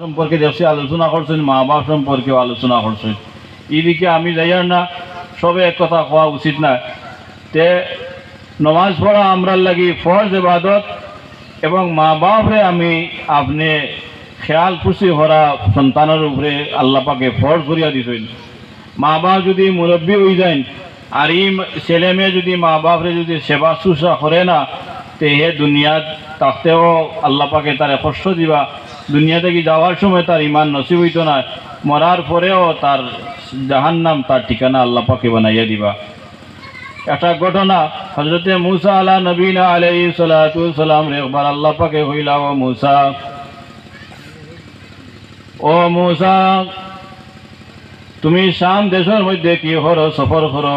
সম্পর্কে দেখছি আলোচনা করছেন, মা বাপ সম্পর্কেও আলোচনা করছেন। এদিকে আমি যাইয়ার না, সবে এক কথা কোয়া উচিত না। তে নমাজ পড়া আমরার লাগি ফরজ এবাদত এবং মা বাপরে আমি আপনি খেয়াল খুশি করা সন্তানের উপরে আল্লাহ পাকে ফরজ করিয়া দিছেন। মা বাপ যদি মুরব্বী হয়ে যায় আর ই ছেলে মেয়ে যদি মা বাপরে যদি সেবা শুশ্রূষা করে না, তে হে দুনিয়াত তাতেও আল্লাহ পাকে তারে কষ্ট দিবা। দুনিয়া থেকে যাওয়ার সময় তার ইমান নসিব হইতো না, মরার পরেও তার জাহান্নাম তার ঠিকানা আল্লাহ পাকে বানাইয়া দিবা। একটা ঘটনা হজরতে মুসা আলা নবীনা আলাই সালাম রে একবার আল্লাহ পাকে হইলা ও মুসা ও মুসা, তুমি শাম দেশের মধ্যে কি করো, সফর করো?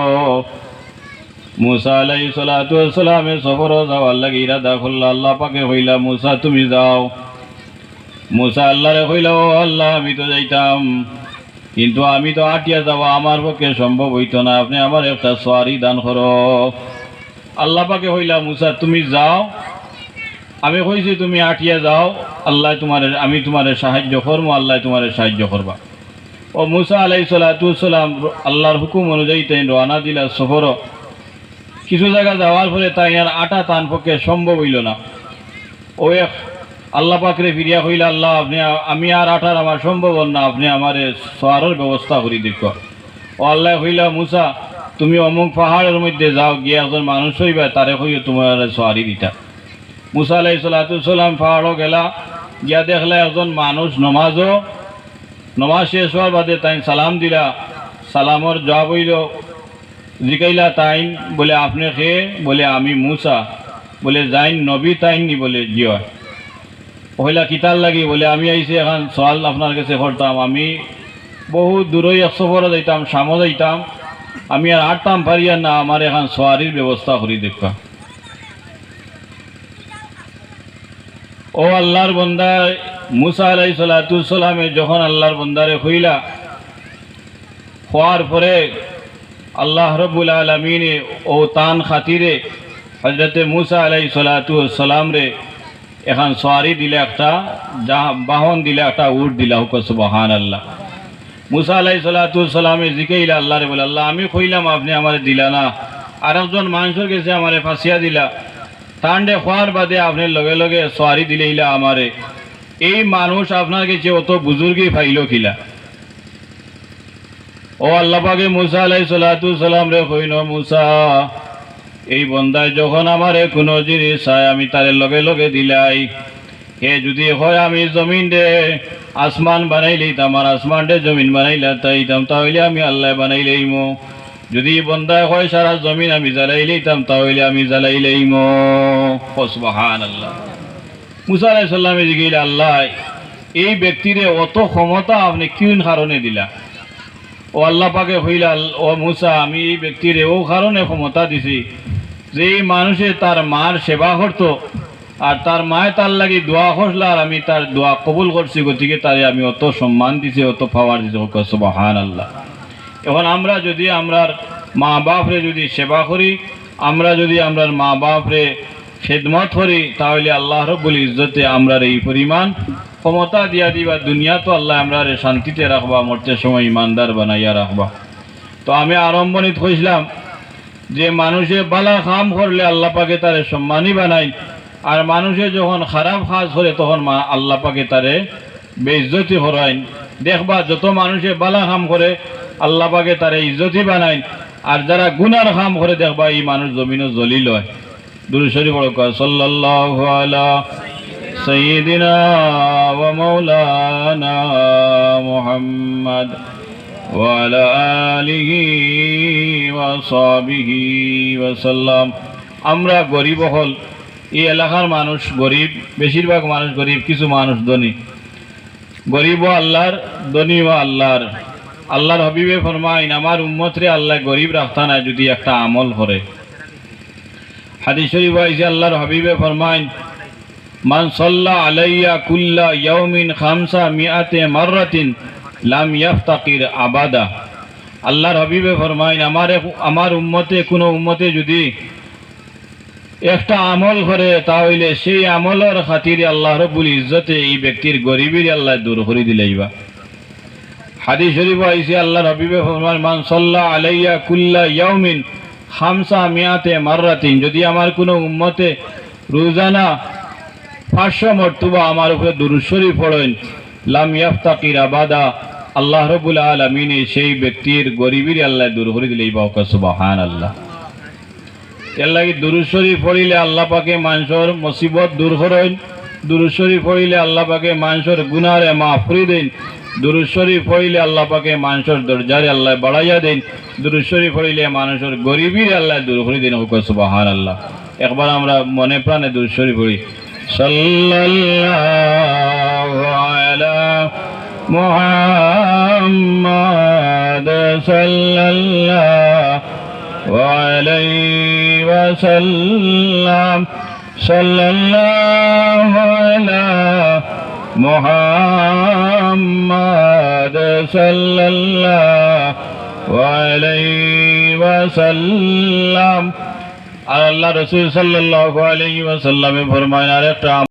মুসা আলাই সালামে সফর যাওয়ার লাগে ইরাদা করল, আল্লাহ পাকে হইলা মুসা, তুমি যাও। মুসা আল্লাহরে হইলা ও আল্লাহ, আমি তো যাইতাম। কিন্তু আমি তো আটিয়া যাওয়া আমার পক্ষে সম্ভব হইতো না। আপনি আমার একটা সোয়ারি দান করো। আল্লাহ পাকে হইলা মুসা, তুমি যাও। আমি কইছি, তুমি আটিয়া যাও। আল্লাহ তোমার, আমি তোমার সাহায্য করব আল্লাহ তোমার সাহায্য করবা। ও মুসা আলাই সালাম, আল্লাহর হুকুম অনুযায়ী তাই রওনা দিলা সফর। কিছু জায়গা যাওয়ার ফলে তাই আর আটা তান পক্ষে সম্ভব হইল না। ও এক আল্লাহ পাকরে ফিরিয়া হইলে আল্লাহ, আপনি আমি আর আঠার আমার সম্ভব না, আপনি আমার সোয়ারের ব্যবস্থা করি দেখ। ও আল্লাহ হইলা মুসা, তুমি অমুক পাহাড়ের মধ্যে যাও, গিয়ে একজন মানুষ হইবা, তারে হইয়া তোমার সোয়ারি দিতা। মুসা আলাই সাল্লাম পাহাড়ও গেলা, গিয়া দেখলা একজন মানুষ নমাজও, নমাজ শেষ হওয়ার বাদে তাই সালাম দিলা, সালামর জবাব হইল, জিকাইলা তাইন, বলে আপনি খেয়ে বলে আমি মুসা। বলে যাইন নবী তাইন নি বলে জিয়। পহিলা কিতার লাগি বলে, আমি আইসি এখন সওয়াল আপনার কাছে করতাম আমি বহু দূরই একশো পরে যাইতাম সামো যাইতাম। আমি আর আটতাম পারিয়া না আমার এখন সোয়ারির ব্যবস্থা করি দেখা ও আল্লাহর বন্দা মুসা আলাই সালামে যখন আল্লাহর বন্দারে হইলা হওয়ার পরে আল্লাহ রবুল আলমিনে ও তান খাতিরে হজরতে মুসা আলাই সালাম রে এখন সোয়ারি দিলে একটা বাহন দিলে একটা, উট দিলা, হুক আল্লাহ মুসা আলাই সালামে জিকেইলা আল্লাহ রে বলে, আল্লাহ, আমি কইলাম আপনি আমার দিলা না। আর একজন মানুষের কাছে আমারে ফাঁসিয়া দিলা। তান্ডে খোয়ার বাদে আপনি লগে লগে সোয়ারি দিলেইলা আমারে। এই মানুষ আপনার কাছে অত বুজুর্গই ফাইল খিলা ও আল্লাহ পাকে মুসা আলাই সালাম রে কইন মুসা এই বন্দায় যখন আমারে কোনো জিনিস চাই আমি তারে লগে লগে দিলাই। হে যদি হয় আমি জমিন দে আসমান বানাই লইতাম, আর আসমান দে জমিন বানাই লাইতাম তাহলে আমি আল্লাহ বানাই লইম। যদি বন্দায় হয় সারা জমিন আমি জ্বালাই লইতাম, তাহলে আমি জ্বালাই লইম। ফসবাহান আল্লাহ মুসা আলাই সাল্লামে জিগিল আল্লাহ, এই ব্যক্তিরে অত ক্ষমতা আপনি কিন কারণে দিলা? ও আল্লাহ পাকে হইলা, ও মুসা, আমি এই ব্যক্তির ও কারণে ক্ষমতা দিছি। যে এই মানুষে তার মার সেবা করত, আর তার মায়ে তার লাগি দোয়া করল আর আমি তার দোয়া কবুল করছি, গতিকে তারে আমি অত সম্মান দিছি, অত পাওয়ার দিছি হান আল্লাহ এখন আমরা যদি আমরার মা বাপরে যদি সেবা করি, আমরা যদি আমরার মা বাপরে খেদমত করি, তাহলে আল্লাহ রব্বুল ইজ্জতে আমরার এই পরিমাণ ক্ষমতা দিয়া দিবা দুনিয়া তো আল্লাহ আমরা শান্তিতে রাখবা, মরতে সময় ইমানদার বানাইয়া রাখবা। তো আমি আরম্ভণিত কইছিলাম যে মানুষে বালা খাম করলে আল্লাহ পাকে তারে সম্মানই বানাই আর মানুষে যখন খারাপ কাজ করে, তখন মা আল্লাহ পাকে তারে বেজ্জতি হরাইন দেখবা, যত মানুষে বালা খাম করে, আল্লাহ পাকে তারে ইজ্জতি বানায়। আর যারা গুনার খাম করে, দেখবা, এই মানুষ জমিনও জ্বলি লয় দুরুশরী বড় কয় সাল্লাহ সঈদিনা মৌলানা মোহাম্মদ। وعلى آله وصحبه وسلم আমরা গরিব হল এই এলাকার মানুষ গরিব বেশিরভাগ মানুষ গরিব কিছু মানুষ ধনী গরিব আল্লাহর ধনী ও আল্লাহর আল্লাহর হবিবে ফরমাইন আমার উম্মতরে আল্লাহ গরিব রাখতা না যদি একটা আমল করে হাদিস শরীফ আইসে আল্লাহর হবিবে ফরমাইন মান সল্লা আলাইয়া কুল্লা ইয়াউমিন খামসা মিয়াতে মাররাতিন লাম ইয়াফতাকির আবাদা। আল্লাহর হবিবে ফরমাইন, আমার আমার উম্মতে, কোনো উম্মতে যদি একটা আমল করে, তাহলে সেই আমলের খাতিরে আল্লাহ রব্বুল ইজ্জতে এই ব্যক্তির গরিবের আল্লাহ দূর করে দিলাইবা হাদিস শরীফ আইসি আল্লাহ রবিবে ফরমান মান সাল্লাহ আলাইয়া কুল্লা ইয়াউমিন খামসা মিয়াতে মাররাতিন, যদি আমার কোনো উম্মতে রোজানা পাঁচশো মর্তুবা আমার উপরে দুরুশ্বরী পড়েন লাম ইয়াফতাকির আবাদা, আল্লাহ রবুল আলমিনে সেই ব্যক্তির গরিবির আল্লাহ দূর করে দিলে বাউকা সুবাহান আল্লাহ এর লাগি দুরুশ্বরী পড়িলে আল্লাহ পাকে মানুষের মুসিবত দূর করেন দুরুশ্বরী পড়িলে আল্লাহ পাকে মানুষের গুনারে মাফ করে দেন দুরুশ্বরী পড়িলে আল্লাহ পাকে মানুষের দরজারে আল্লাহ বাড়াইয়া দেন দুরুশ্বরী পড়িলে মানুষের গরিবির আল্লাহ দূর করে দিন হুকা সুবাহান আল্লাহ একবার আমরা মনে প্রাণে দুরুশ্বরী পড়ি। সাল্লাল্লাহু মুহাম্মাদ সাল্লাল্লাহু আলাইহি ওয়াসাল্লাম সাল্লাল্লাহু আলা মুহাম্মাদ সাল্লাল্লাহু আলাইহি ওয়াসাল্লাম। আর আল্লাহ রসুল সাল্লাল্লাহু আলাইহি ওয়াসাল্লামে ফরমায় আর একটা